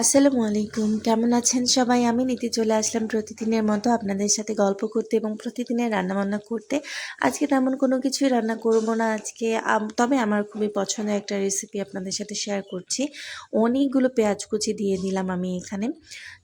আসসালামু আলাইকুম। কেমন আছেন সবাই? আমি নীতি চলে আসলাম প্রতিদিনের মতো আপনাদের সাথে গল্প করতে এবং প্রতিদিনের রান্নাবান্না করতে। আজকে তেমন কোনো কিছুই রান্না করব না আজকে। তবে আমার খুবই পছন্দের একটা রেসিপি আপনাদের সাথে শেয়ার করছি। অনেকগুলো পেঁয়াজ কুচি দিয়ে দিলাম আমি এখানে।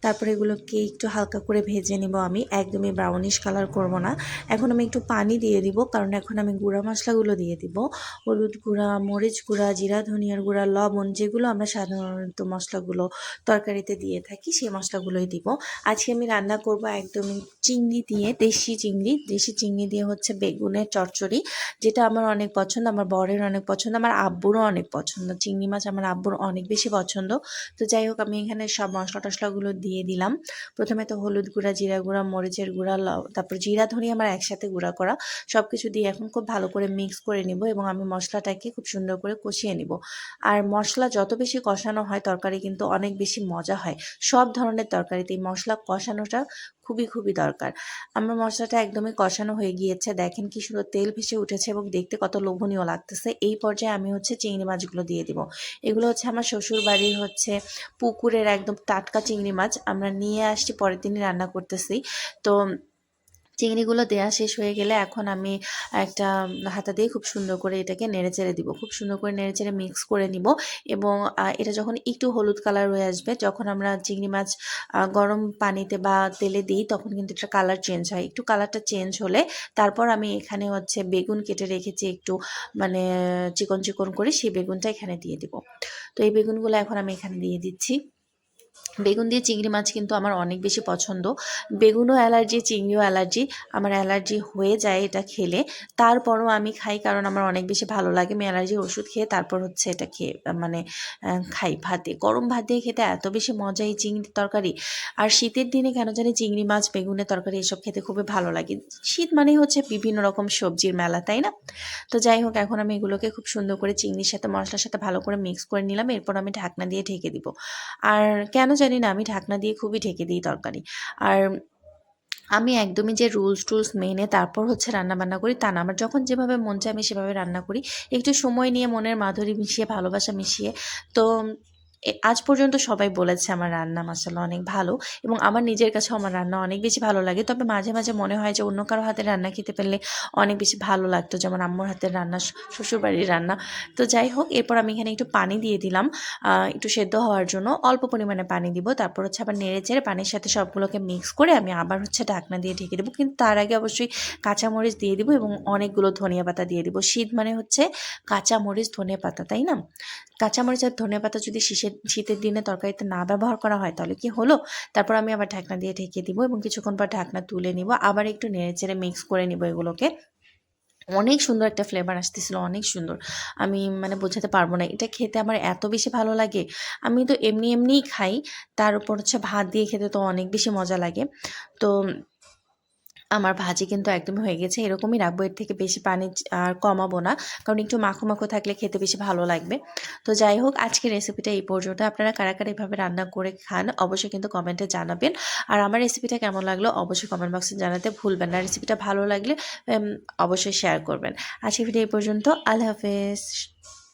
তারপরে এগুলোকে একটু হালকা করে ভেজে নিব আমি। একদমই ব্রাউনিশ কালার করব না। এখন আমি একটু পানি দিয়ে দিব, কারণ এখন আমি গুঁড়া মশলাগুলো দিয়ে দিব। হলুদ গুঁড়া, মরিচ গুঁড়া, জিরা, ধনিয়ার গুঁড়া, লবণ, যেগুলো আমরা সাধারণত মশলাগুলো তরকারিতে দিয়ে থাকি, সেই মশলাগুলোই দিব। আজকে আমি রান্না করব একদমই চিংড়ি দিয়ে, দেশি চিংড়ি। দেশি চিংড়ি দিয়ে হচ্ছে বেগুনের চচ্চড়ি, যেটা আমার অনেক পছন্দ, আমার বরের অনেক পছন্দ, আমার আব্বুরও অনেক পছন্দ। চিংড়ি মাছ আমার আব্বুর অনেক বেশি পছন্দ। তো যাই হোক, আমি এখানে সব মশলা টশলাগুলো দিয়ে দিলাম। প্রথমে তো হলুদ গুঁড়া, জিরা গুঁড়া, মরিচের গুঁড়া তারপর জিরা, ধনিয়া আমার একসাথে গুঁড়া করা। সব কিছু দিয়ে এখন খুব ভালো করে মিক্স করে নিব এবং আমি মশলাটাকে খুব সুন্দর করে কষিয়ে নিব। আর মশলা যত বেশি কষানো হয়, তরকারি কিন্তু অনেক বেশি মজা হয়। সব ধরনের তরকারিতে মশলা কষানোটা খুবই খুবই দরকার। আমার মশলাটা একদমই কষানো হয়ে গিয়েছে। দেখেন কি সুন্দর তেল ভেসে উঠেছে এবং দেখতে কত লোভনীয় লাগতেছে। এই পর্যায়ে আমি হচ্ছে চিংড়ি মাছগুলো দিয়ে দিব। এগুলো হচ্ছে আমার শ্বশুর বাড়ির হচ্ছে পুকুরের একদম টাটকা চিংড়ি মাছ। আমরা নিয়ে আসছি, পরের দিনই রান্না করতেছি। তো চিংড়িগুলো দেয়া শেষ হয়ে গেলে এখন আমি একটা হাতা দিয়ে খুব সুন্দর করে এটাকে নেড়ে চেড়ে দিব। খুব সুন্দর করে নেড়ে চেড়ে মিক্স করে নিব এবং এটা যখন একটু হলুদ কালার হয়ে আসবে, যখন আমরা চিংড়ি মাছ গরম পানিতে বা তেলে দিই, তখন কিন্তু এটা কালার চেঞ্জ হয়। একটু কালারটা চেঞ্জ হলে তারপর আমি এখানে হচ্ছে বেগুন কেটে রেখেছি একটু মানে চিকন চিকন করে, সেই বেগুনটা এখানে দিয়ে দিব। তো এই বেগুনগুলো এখন আমি এখানে দিয়ে দিচ্ছি। বেগুন দিয়ে চিংড়ি মাছ কিন্তু আমার অনেক বেশি পছন্দ। বেগুনও অ্যালার্জি, চিংড়িও অ্যালার্জি, আমার অ্যালার্জি হয়ে যায় এটা খেলে। তারপরও আমি খাই কারণ আমার অনেক বেশি ভালো লাগে। আমি অ্যালার্জির ওষুধ খেয়ে তারপর হচ্ছে এটা খেয়ে মানে খাই ভাতে গরম ভাত দিয়ে খেতে এত বেশি মজা এই চিংড়ির তরকারি। আর শীতের দিনে কেন জানি চিংড়ি মাছ, বেগুনের তরকারি এসব খেতে খুবই ভালো লাগে। শীত মানেই হচ্ছে বিভিন্ন রকম সবজির মেলা, তাই না? তো যাই হোক, এখন আমি এগুলোকে খুব সুন্দর করে চিংড়ির সাথে, মশলার সাথে ভালো করে মিক্স করে নিলাম। এরপর আমি ঢাকনা দিয়ে ঢেকে দিব। আর কেন জানি না, আমি ঢাকনা দিয়ে খুবই ঢেকে দিই তরকারি। আর আমি একদমই যে রুলস টুলস মেনে তারপর হচ্ছে রান্না বান্না করি তা না। আমার যখন যেভাবে মন চায় আমি সেভাবে রান্না করি। একটু সময় নিয়ে মনের মাধুরী মিশিয়ে, ভালোবাসা মিশিয়ে। তো আজ পর্যন্ত সবাই বলেছে আমার রান্না মাসাল্লাহ অনেক ভালো এবং আমার নিজের কাছেও আমার রান্না অনেক বেশি ভালো লাগে। তবে মাঝে মাঝে মনে হয় যে অন্য কারও হাতের রান্না খেতে পেলে অনেক বেশি ভালো লাগতো। যেমন আম্মুর হাতের রান্না শ্বশুরবাড়ির রান্না। তো যাই হোক, এরপর আমি এখানে একটু পানি দিয়ে দিলাম একটু সেদ্ধ হওয়ার জন্য। অল্প পরিমাণে পানি দিব, তারপর হচ্ছে আবার নেড়ে চেড়ে পানির সাথে সবগুলোকে মিক্স করে আমি আবার হচ্ছে ঢাকনা দিয়ে ঢেকে দেবো। কিন্তু তার আগে অবশ্যই কাঁচামরিচ দিয়ে দিব এবং অনেকগুলো ধনিয়া পাতা দিয়ে দিব। শীত মানে হচ্ছে কাঁচামরিচ, ধনিয়া পাতা, তাই না? কাঁচামরিচ আর ধনিয়া পাতা যদি শীতের শীতের দিনে তরকারিতে না ব্যবহার করা হয়, তাহলে কি হলো? তারপর আমি আবার ঢাকনা দিয়ে ঢেকে দিব এবং কিছুক্ষণ পর ঢাকনা তুলে নিব। আবার একটু নেড়ে চেড়ে মিক্স করে নিব এগুলোকে। অনেক সুন্দর একটা ফ্লেভার আসতেছিল, অনেক সুন্দর। আমি মানে বোঝাতে পারব না, এটা খেতে আমার এত বেশি ভালো লাগে। আমি তো এমনি এমনিই খাই, তার উপর হচ্ছে ভাত দিয়ে খেতে তো অনেক বেশি মজা লাগে। তো আমার ভাজি কিন্তু একদমই হয়ে গেছে। এরকমই রাখব। এর থেকে বেশি পানি আর কমাবো না। কারণ একটু মাখো মাখো থাকলে খেতে বেশি ভালো লাগবে। তো যাই হোক, আজকের রেসিপিটা এই পর্যন্ত। আপনারা কারা কারা এভাবে রান্না করে খান অবশ্যই কিন্তু কমেন্টে জানাবেন। আর আমার রেসিপিটা কেমন লাগল অবশ্যই কমেন্ট বক্সে জানাতে ভুলবেন না। রেসিপিটা ভালো লাগলে অবশ্যই শেয়ার করবেন। আজকের ভিডিও এই পর্যন্ত। আল্লাহ হাফেজ।